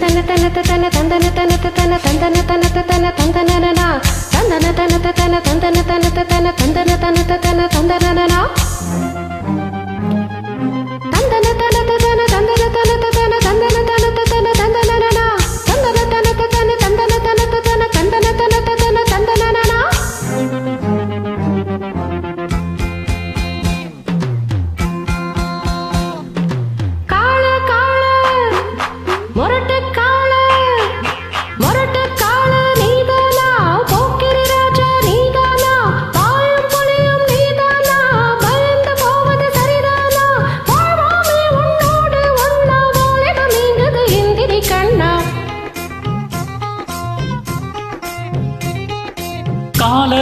తందన తన తన తందన తన తన తందన తన తన తందనన తందన తన తన తందన తన తన తందన తన తన తందనన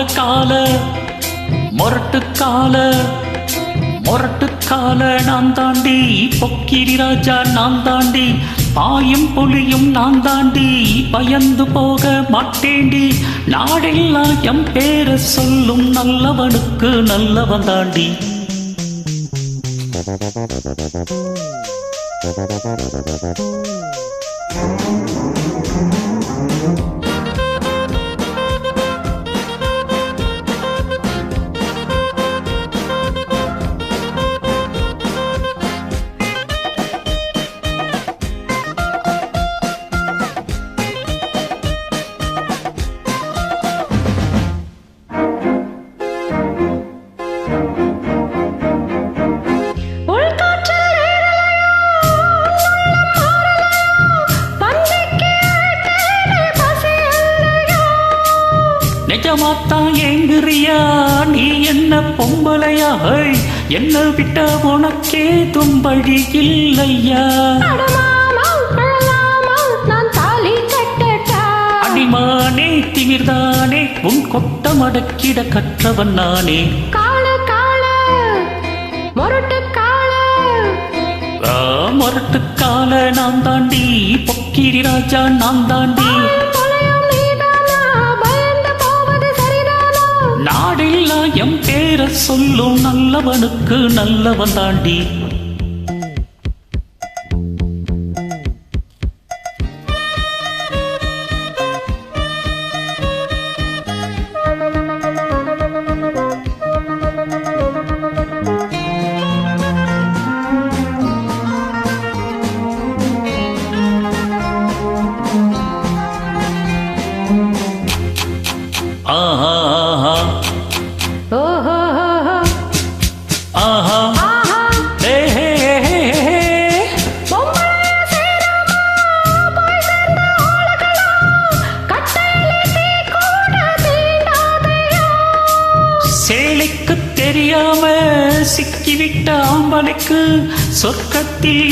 கால கால மொரட்டு கால மொரட்டு கால நான் தாண்டி பொக்கிரி ராஜா நான் தாண்டி பாயும் புலியும் நான் தாண்டி பயந்து போக மாட்டேண்டி நாடெல்லாம் எம் பேர சொல்லும் நல்லவனுக்கு நல்லவன் தாண்டி Thank you. நிஜமாத்தான் ஏங்குறியா? நீ என்ன பொம்பளையா என்ன விட்ட உனக்கே தும்பழி இல்லையா. அடிமானே திமிர்தானே? உன் கொட்ட மடக்கிட கற்றவன் நானே. காள, காள, முரட்டு காள. ஆ, மொரட்டு கால நான் தாண்டி. பொக்கிரி ராஜா நான் தாண்டி. பெயர் சொல்லும் நல்லவனுக்கு நல்லவன் தாண்டி. ஆஹா சிக்கிவிட்ட ஆம்பளைக்கு சொர்க்கத்தில்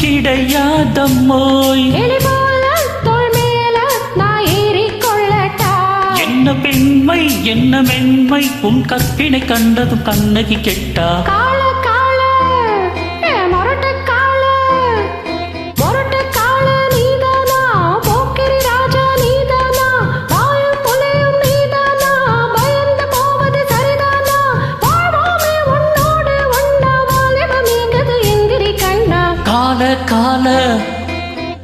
கிடையாதம்மோய் மேல நான் ஏறிக்கொள்ளட்டா. என்ன பெண்மை என்ன மென்மை உன் கற்பினை கண்டதும் கண்ணகி கெட்டா கால கால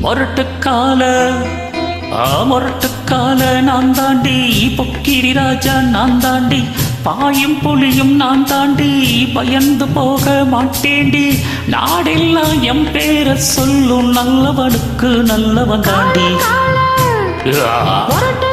மொரட்டு கால ஆ மொரட்டு கால நான் தாண்டி பொக்கிரி ராஜா நான் தாண்டி பாயும் புலியும் நான் தாண்டி பயந்து போக மாட்டேண்டி. நாடெல்லாம் எம் பேர சொல்லும் நல்லவனுக்கு நல்லவன் தாண்டி. முரட்டு